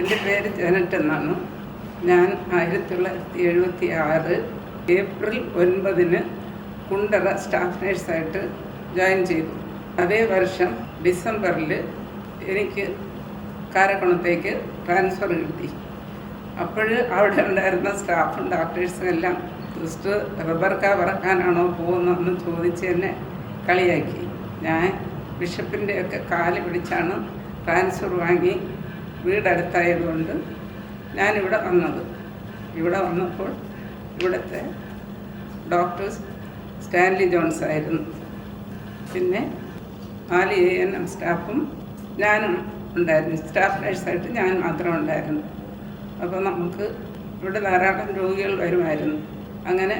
എന്റെ പേര് ജനറ്റ് എന്നാണ്. ഞാൻ ആയിരത്തി തൊള്ളായിരത്തി എഴുപത്തി ആറ് ഏപ്രിൽ ഒൻപതിന് കുണ്ടറ സ്റ്റാഫ് നേഴ്സായിട്ട് ജോയിൻ ചെയ്തു. അതേ വർഷം ഡിസംബറിൽ എനിക്ക് കാരക്കുണത്തേക്ക് ട്രാൻസ്ഫർ കിട്ടി. അപ്പോൾ അവിടെ ഉണ്ടായിരുന്ന സ്റ്റാഫും ഡോക്ടേഴ്സും എല്ലാം ജസ്റ്റ് റബ്ബർ കവറക്കാനാണോ പോകുന്നതെന്ന് ചോദിച്ച് എന്നെ കളിയാക്കി. ഞാൻ ബിഷപ്പിന്റെയൊക്കെ കാൽ പിടിച്ചാണ് ട്രാൻസ്ഫർ വാങ്ങി വീടടുത്തായതുകൊണ്ട് ഞാനിവിടെ വന്നത്. ഇവിടെ വന്നപ്പോൾ ഇവിടുത്തെ ഡോക്ടർ സ്റ്റാൻലി ജോൺസ് ആയിരുന്നു. പിന്നെ നാല് എ എൻ എം സ്റ്റാഫും ഞാനും ഉണ്ടായിരുന്നു. സ്റ്റാഫ് നഴ്സായിട്ട് ഞാൻ മാത്രം ഉണ്ടായിരുന്നു. അപ്പോൾ നമുക്ക് ഇവിടെ ധാരാളം രോഗികൾ വരുമായിരുന്നു. അങ്ങനെ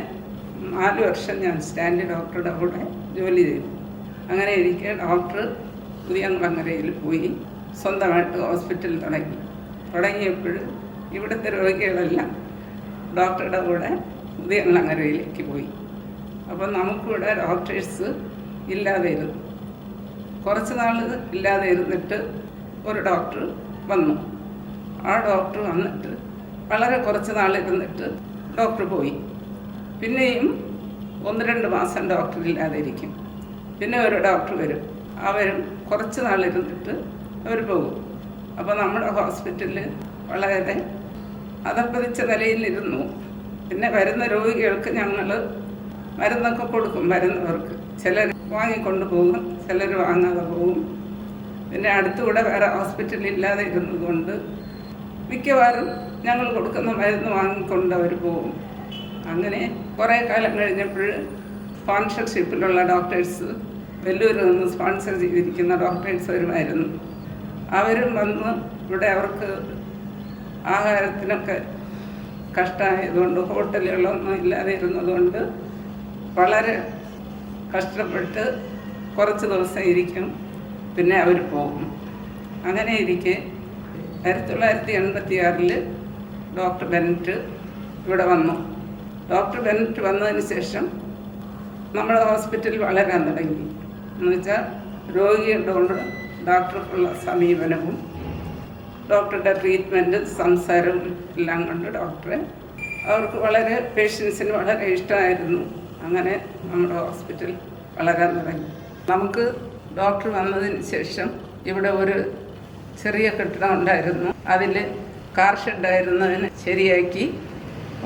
നാല് വർഷം ഞാൻ സ്റ്റാൻലി ഡോക്ടറുടെ കൂടെ ജോലി ചെയ്തു. അങ്ങനെ എനിക്ക് ഡോക്ടർ പുതിയ വങ്ങരയിൽ പോയി. സ്വന്തമായിട്ട് ഹോസ്പിറ്റൽ തുടങ്ങി. തുടങ്ങിയപ്പോൾ ഇവിടുത്തെ രോഗികളെല്ലാം ഡോക്ടറുടെ കൂടെ ഉദയങ്ങളങ്ങരയിലേക്ക് പോയി. അപ്പം നമുക്കിവിടെ ഡോക്ടേഴ്സ് ഇല്ലാതെ ഇരുന്നു കുറച്ച് നാൾ ഇല്ലാതെ ഇരുന്നിട്ട് ഒരു ഡോക്ടർ വന്നു. ആ ഡോക്ടർ വന്നിട്ട് വളരെ കുറച്ച് നാൾ ഇരുന്നിട്ട് ഡോക്ടർ പോയി. പിന്നെയും ഒന്ന് രണ്ട് മാസം ഡോക്ടർ ഇല്ലാതെ ഇരിക്കും. പിന്നെ ഒരു ഡോക്ടർ വരും. അവരും കുറച്ച് നാൾ ഇരുന്നിട്ട് അവർ പോകും. അപ്പോൾ നമ്മുടെ ഹോസ്പിറ്റലിൽ വളരെ അതപ്പതിച്ച നിലയിലിരുന്നു. പിന്നെ വരുന്ന രോഗികൾക്ക് ഞങ്ങൾ മരുന്നൊക്കെ കൊടുക്കും വരുന്നവർക്ക് ചിലർ വാങ്ങിക്കൊണ്ട് പോകും ചിലർ വാങ്ങാതെ പോകും. പിന്നെ അടുത്തുകൂടെ വേറെ ഹോസ്പിറ്റലിൽ ഇല്ലാതെ ഇരുന്നതുകൊണ്ട് മിക്കവാറും ഞങ്ങൾ കൊടുക്കുന്ന മരുന്ന് വാങ്ങിക്കൊണ്ട് അവർ പോകും. അങ്ങനെ കുറേ കാലം കഴിഞ്ഞപ്പോൾ സ്പോൺസർഷിപ്പിലുള്ള ഡോക്ടേഴ്സ് വെല്ലൂരിൽ നിന്ന് സ്പോൺസർ ചെയ്തിരിക്കുന്ന ഡോക്ടേഴ്സ് വരുമായിരുന്നു. അവരും വന്ന് ഇവിടെ അവർക്ക് ആഹാരത്തിനൊക്കെ കഷ്ടമായതുകൊണ്ട് ഹോട്ടലുകളൊന്നും ഇല്ലാതെ ഇരുന്നതുകൊണ്ട് വളരെ കഷ്ടപ്പെട്ട് കുറച്ച് ദിവസം ഇരിക്കും പിന്നെ അവർ പോകും. അങ്ങനെ ഇരിക്കെ ആയിരത്തി തൊള്ളായിരത്തി എൺപത്തി ആറിൽ ഡോക്ടർ ബെനറ്റ് ഇവിടെ വന്നു. ഡോക്ടർ ബെനറ്റ് വന്നതിന് ശേഷം നമ്മുടെ ഹോസ്പിറ്റൽ വളരാൻ തുടങ്ങി. എന്ന് വെച്ചാൽ രോഗികളോട് ഡോക്ടർക്കുള്ള സമീപനവും ഡോക്ടറുടെ ട്രീറ്റ്മെന്റും സംസാരവും എല്ലാം കൊണ്ട് ഡോക്ടറെ അവർക്ക് വളരെ പേഷ്യൻസിന് വളരെ ഇഷ്ടമായിരുന്നു. അങ്ങനെ നമ്മുടെ ഹോസ്പിറ്റൽ വളരാൻ തുടങ്ങി. നമുക്ക് ഡോക്ടർ വന്നതിന് ശേഷം ഇവിടെ ഒരു ചെറിയ കെട്ടിടം ഉണ്ടായിരുന്നു. അതിൽ കാർ ഷെഡായിരുന്നതിന് ശരിയാക്കി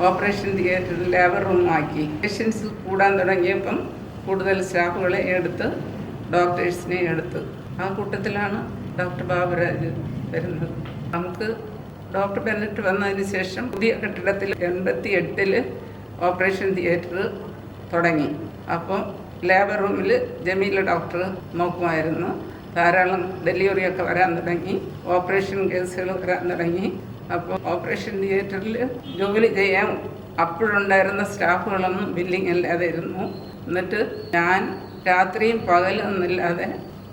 ഓപ്പറേഷൻ തിയേറ്ററിൽ ലേബർ റൂമാക്കി പേഷ്യൻസ് കൂടാൻ തുടങ്ങിയപ്പം കൂടുതൽ സ്റ്റാഫുകളെ എടുത്ത് ഡോക്ടേഴ്സിനെ എടുത്ത് ആ കൂട്ടത്തിലാണ് ഡോക്ടർ ബാബുരാജ് വരുന്നത്. നമുക്ക് ഡോക്ടർ ബെനറ്റ് വന്നതിന് ശേഷം പുതിയ കെട്ടിടത്തിൽ എൺപത്തി എട്ടിൽ ഓപ്പറേഷൻ തിയേറ്റർ തുടങ്ങി. അപ്പോൾ ലേബർ റൂമിൽ ജമീല ഡോക്ടർ നോക്കുമായിരുന്നു. ധാരാളം ഡെലിവറിയൊക്കെ വരാൻ തുടങ്ങി. ഓപ്പറേഷൻ കേസുകൾ വരാൻ തുടങ്ങി. അപ്പോൾ ഓപ്പറേഷൻ തിയേറ്ററിൽ ജോലി ചെയ്യാൻ അപ്പോഴുണ്ടായിരുന്ന സ്റ്റാഫുകളൊന്നും ബില്ലിംഗ് അല്ലാതെ ഇരുന്നു. എന്നിട്ട് ഞാൻ രാത്രിയും പകലൊന്നുമില്ലാതെ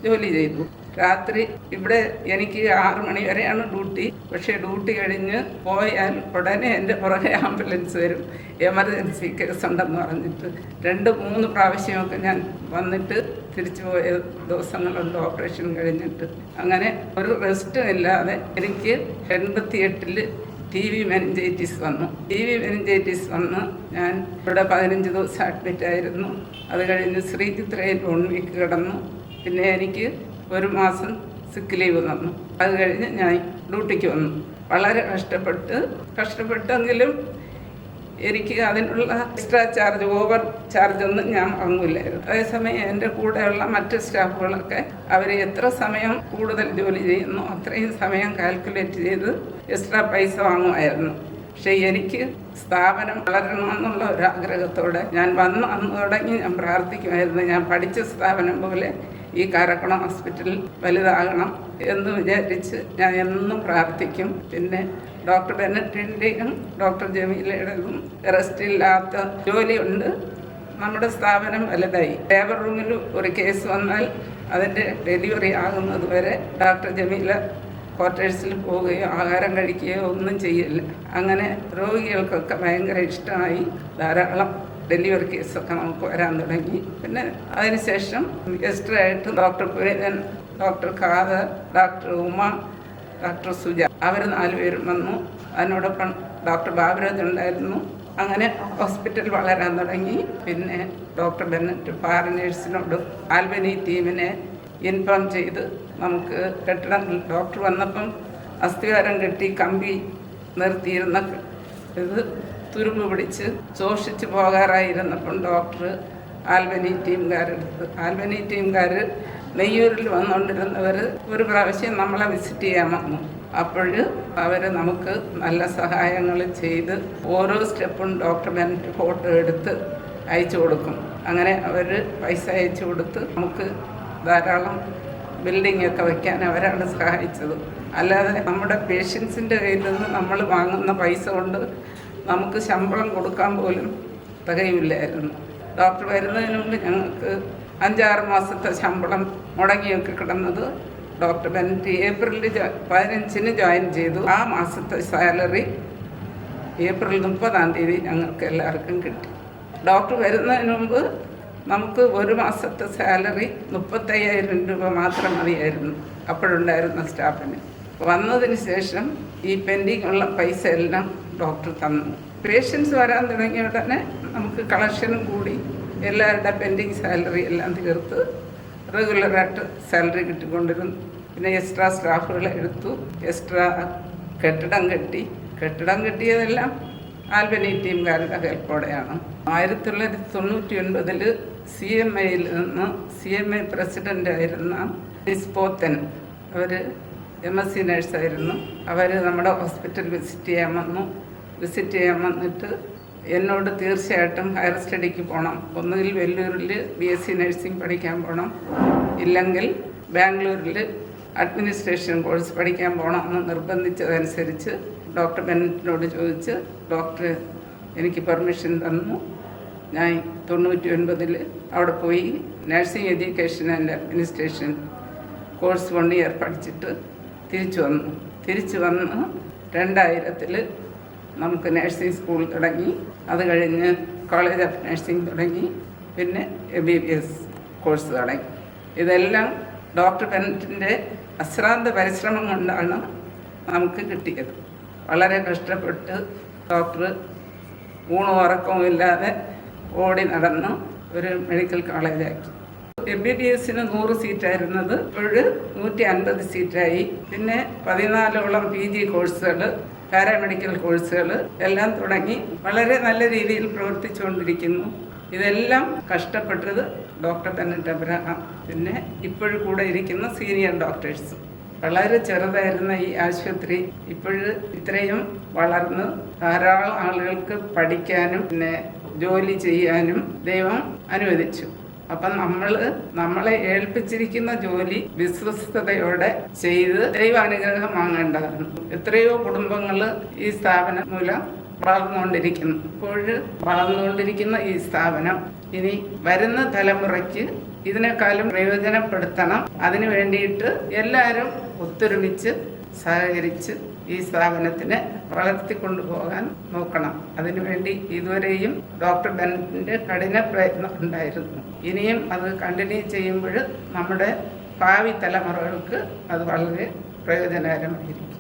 ജോലി ചെയ്തു. രാത്രി ഇവിടെ എനിക്ക് ആറു മണി വരെയാണ് ഡ്യൂട്ടി. പക്ഷേ ഡ്യൂട്ടി കഴിഞ്ഞ് പോയാൽ ഉടനെ എന്റെ പുറകെ ആംബുലൻസ് വരും. എമർജൻസി കേസ് ഉണ്ടെന്ന് പറഞ്ഞിട്ട്. രണ്ട് മൂന്ന് പ്രാവശ്യമൊക്കെ ഞാൻ വന്നിട്ട് തിരിച്ചു പോയ ദിവസങ്ങളുണ്ട്. ഓപ്പറേഷൻ കഴിഞ്ഞിട്ട്. അങ്ങനെ ഒരു റെസ്റ്റും ഇല്ലാതെ എനിക്ക് എൺപത്തിയെട്ടിൽ ടി വി മെനഞ്ചൈറ്റിസ് വന്നു. ടി വി മെനഞ്ചൈറ്റിസ് വന്ന് ഞാൻ ഇവിടെ പതിനഞ്ച് ദിവസം അഡ്മിറ്റ് ആയിരുന്നു. അത് കഴിഞ്ഞ് ശ്രീചിത്രയിൽ വൺ വീക്ക് കിടന്നു. പിന്നെ എനിക്ക് ഒരു മാസം സിക്ക് ലീവ് തന്നു അത് കഴിഞ്ഞ് ഞാൻ ഡ്യൂട്ടിക്ക് വന്നു. വളരെ കഷ്ടപ്പെട്ട് കഷ്ടപ്പെട്ടെങ്കിലും എനിക്ക് അതിനുള്ള എക്സ്ട്രാ ചാർജ് ഓവർ ചാർജ് ഒന്നും ഞാൻ വാങ്ങില്ലായിരുന്നു അതേസമയം എന്റെ കൂടെയുള്ള മറ്റ് സ്റ്റാഫുകളൊക്കെ അവർ എത്ര സമയം കൂടുതൽ ജോലി ചെയ്യുന്നു അത്രയും സമയം കാൽക്കുലേറ്റ് ചെയ്ത് എക്സ്ട്രാ പൈസ വാങ്ങുമായിരുന്നു. പക്ഷേ എനിക്ക് സ്ഥാപനം വളരണമെന്നുള്ള ഒരു ആഗ്രഹത്തോടെ ഞാൻ വന്ന് അന്ന് തുടങ്ങി ഞാൻ പ്രാർത്ഥിക്കുമായിരുന്നു. ഞാൻ പഠിച്ച സ്ഥാപനം പോലെ ഈ കാരക്കുളം ഹോസ്പിറ്റൽ വലുതാകണം എന്ന് വിചാരിച്ച് ഞാൻ എന്നും പ്രാർത്ഥിക്കും. പിന്നെ ഡോക്ടർ ബെനറ്റിന്റെയും ഡോക്ടർ ജമീലയുടെയും റെസ്റ്റില്ലാത്ത ജോലിയുണ്ട്. നമ്മുടെ സ്ഥാപനം വലുതായി. ലേബർ റൂമിൽ ഒരു കേസ് വന്നാൽ അതിന്റെ ഡെലിവറി ആകുന്നത് വരെ ഡോക്ടർ ജമീല ക്വാർട്ടേഴ്സിൽ പോവുകയോ ആഹാരം കഴിക്കുകയോ ഒന്നും ചെയ്യില്ല. അങ്ങനെ രോഗികൾക്കൊക്കെ ഭയങ്കര ഇഷ്ടമായി ധാരാളം ഡെലിവറി കേസൊക്കെ നമുക്ക് വരാൻ തുടങ്ങി. പിന്നെ അതിനുശേഷം ഗസ്റ്റായിട്ട് doctor Purethan doctor Khader doctor Uma doctor Suja അവർ നാലുപേരും വന്നു. അതിനോടൊപ്പം ഡോക്ടർ ബാബുരാജ് ഉണ്ടായിരുന്നു. അങ്ങനെ ഹോസ്പിറ്റൽ വളരാൻ തുടങ്ങി. പിന്നെ ഡോക്ടർ ബെന്നറ്റ് ഫാറിനേഴ്സിനോട് ആൽബനി ടീമിനെ ഇൻഫോം ചെയ്ത് നമുക്ക് കെട്ടിടം ഡോക്ടർ വന്നപ്പം അസ്ഥിവാരം കെട്ടി കമ്പി നിർത്തിയിരുന്ന ഇത് തുരുമ്പ് പിടിച്ച് ശോഷിച്ച് പോകാറായിരുന്നപ്പം ഡോക്ടർ ആൽബനി ടീംകാരെടുത്ത്. ആൽബനി ടീംകാർ നെയ്യൂരിൽ വന്നുകൊണ്ടിരുന്നവർ ഒരു പ്രാവശ്യം നമ്മളെ വിസിറ്റ് ചെയ്യാൻ വന്നു. അപ്പോൾ അവർ നമുക്ക് നല്ല സഹായങ്ങൾ ചെയ്ത് ഓരോ സ്റ്റെപ്പും ബെനറ്റ് ഫോട്ടോ എടുത്ത് അയച്ചു കൊടുക്കും. അങ്ങനെ അവർ പൈസ അയച്ചു കൊടുത്ത് നമുക്ക് ധാരാളം ബിൽഡിംഗ് ഒക്കെ വയ്ക്കാൻ അവരാണ് സഹായിച്ചത്. അല്ലാതെ നമ്മുടെ പേഷ്യൻസിന്റെ കയ്യിൽ നിന്ന് നമ്മൾ വാങ്ങുന്ന പൈസ കൊണ്ട് നമുക്ക് ശമ്പളം കൊടുക്കാൻ പോലും തികയില്ലായിരുന്നു ഡോക്ടർ വരുന്നതിന് മുമ്പ് ഞങ്ങൾക്ക് അഞ്ചാറ് മാസത്തെ ശമ്പളം മുടങ്ങിയൊക്കെ കിടന്നത് ഡോക്ടർ ബെനറ്റ് ഏപ്രിലിൽ പതിനഞ്ചിന് ജോയിൻ ചെയ്തു. ആ മാസത്തെ സാലറി ഏപ്രിൽ മുപ്പതാം തീയതി ഞങ്ങൾക്ക് എല്ലാവർക്കും കിട്ടി. ഡോക്ടർ വരുന്നതിന് മുമ്പ് നമുക്ക് ഒരു മാസത്തെ സാലറി മുപ്പത്തയ്യായിരം രൂപ മാത്രം മതിയായിരുന്നു അപ്പോഴുണ്ടായിരുന്ന സ്റ്റാഫിന്. വന്നതിന് ശേഷം ഈ പെൻഡിങ് ഉള്ള പൈസ എല്ലാം ഡോക്ടർ തന്നു പേഷ്യൻസ് വരാൻ തുടങ്ങിയ ഉടനെ നമുക്ക് കളക്ഷനും കൂടി എല്ലാവരുടെ പെൻഡിങ് സാലറി എല്ലാം തീർത്ത് റെഗുലറായിട്ട് സാലറി കിട്ടിക്കൊണ്ടിരുന്നു. പിന്നെ എക്സ്ട്രാ സ്റ്റാഫുകളെ എടുത്തു എക്സ്ട്രാ കെട്ടിടം കെട്ടി. കെട്ടിടം കെട്ടിയതെല്ലാം ആൽബനി ടീംകാരുടെ ഹെൽപ്പോടെയാണ്. ആയിരത്തി തൊള്ളായിരത്തി തൊണ്ണൂറ്റി ഒൻപതിൽ സി എം ഐയിൽ നിന്ന് സി എം ഐ പ്രസിഡന്റ് ആയിരുന്ന ഡിസ്പോത്തൻ അവർ എം എസ് സി നേഴ്സായിരുന്നു. അവർ നമ്മുടെ ഹോസ്പിറ്റൽ വിസിറ്റ് ചെയ്യാൻ വന്നു. വിസിറ്റ് ചെയ്യാൻ വന്നിട്ട് എന്നോട് തീർച്ചയായിട്ടും ഹയർ സ്റ്റഡിക്ക് പോകണം ഒന്നുകിൽ വെല്ലൂരിൽ ബി എസ് സി നഴ്സിംഗ് പഠിക്കാൻ പോകണം ഇല്ലെങ്കിൽ ബാംഗ്ലൂരിൽ അഡ്മിനിസ്ട്രേഷൻ കോഴ്സ് പഠിക്കാൻ പോകണം എന്ന് നിർബന്ധിച്ചതനുസരിച്ച് ഡോക്ടർ ബെന്നറ്റിനോട് ചോദിച്ച് ഡോക്ടർ എനിക്ക് പെർമിഷൻ തന്നു. ഞാൻ തൊണ്ണൂറ്റി ഒൻപതിൽ അവിടെ പോയി nursing education and administration course one year പഠിച്ചിട്ട് തിരിച്ചു വന്നു. തിരിച്ചു വന്ന് രണ്ടായിരത്തിൽ നമുക്ക് നഴ്സിംഗ് സ്കൂൾ തുടങ്ങി. അത് കഴിഞ്ഞ് കോളേജ് ഓഫ് നഴ്സിംഗ് തുടങ്ങി. പിന്നെ M B B S course തുടങ്ങി. ഇതെല്ലാം ഡോക്ടർ ബെനറ്റിന്റെ അശ്രാന്ത പരിശ്രമം കൊണ്ടാണ് നമുക്ക് കിട്ടിയത്. വളരെ കഷ്ടപ്പെട്ട് ഡോക്ടർ ഊണും ഉറക്കവും ഇല്ലാതെ ഓടി നടന്ന് ഒരു മെഡിക്കൽ കോളേജാക്കി എം ബി ബി എസിന് നൂറ് സീറ്റായിരുന്നത് ഇപ്പോൾ നൂറ്റി അൻപത് സീറ്റായി പിന്നെ പതിനാലോളം പി ജി കോഴ്സുകൾ പാരാമെഡിക്കൽ കോഴ്സുകൾ എല്ലാം തുടങ്ങി വളരെ നല്ല രീതിയിൽ പ്രവർത്തിച്ചുകൊണ്ടിരിക്കുന്നു. ഇതെല്ലാം കഷ്ടപ്പെട്ടത് ഡോക്ടർ തന്നിട്ട് അബ്രഹാം. പിന്നെ ഇപ്പോഴും കൂടെ ഇരിക്കുന്ന സീനിയർ ഡോക്ടേഴ്സും. വളരെ ചെറുതായിരുന്ന ഈ ആശുപത്രി ഇപ്പോഴും ഇത്രയും വളർന്ന് ധാരാളം ആളുകൾക്ക് പഠിക്കാനും പിന്നെ ജോലി ചെയ്യാനും ദൈവം അനുവദിച്ചു. അപ്പം നമ്മൾ നമ്മളെ ഏൽപ്പിച്ചിരിക്കുന്ന ജോലി വിശ്വസ്തയോടെ ചെയ്ത് ദൈവാനുഗ്രഹം വാങ്ങേണ്ടതാണ്. എത്രയോ കുടുംബങ്ങൾ ഈ സ്ഥാപനം മൂലം വളർന്നുകൊണ്ടിരിക്കുന്നു. ഇപ്പോൾ വളർന്നുകൊണ്ടിരിക്കുന്ന ഈ സ്ഥാപനം ഇനി വരുന്ന തലമുറയ്ക്ക് ഇതിനേക്കാളും പ്രയോജനപ്പെടുത്തണം. അതിനു വേണ്ടിയിട്ട് എല്ലാവരും ഒത്തൊരുമിച്ച് സഹകരിച്ച് ഈ സ്ഥാപനത്തിനെ വളർത്തിക്കൊണ്ടുപോകാൻ നോക്കണം. അതിനുവേണ്ടി ഇതുവരെയും ഡോക്ടർ ബെന്നിന്റെ കഠിന പ്രയത്നം ഉണ്ടായിരുന്നു. ഇനിയും അത് കണ്ടിന്യൂ ചെയ്യുമ്പോൾ നമ്മുടെ ഭാവി തലമുറകൾക്ക് അത് വളരെ പ്രയോജനകരമായിരിക്കും.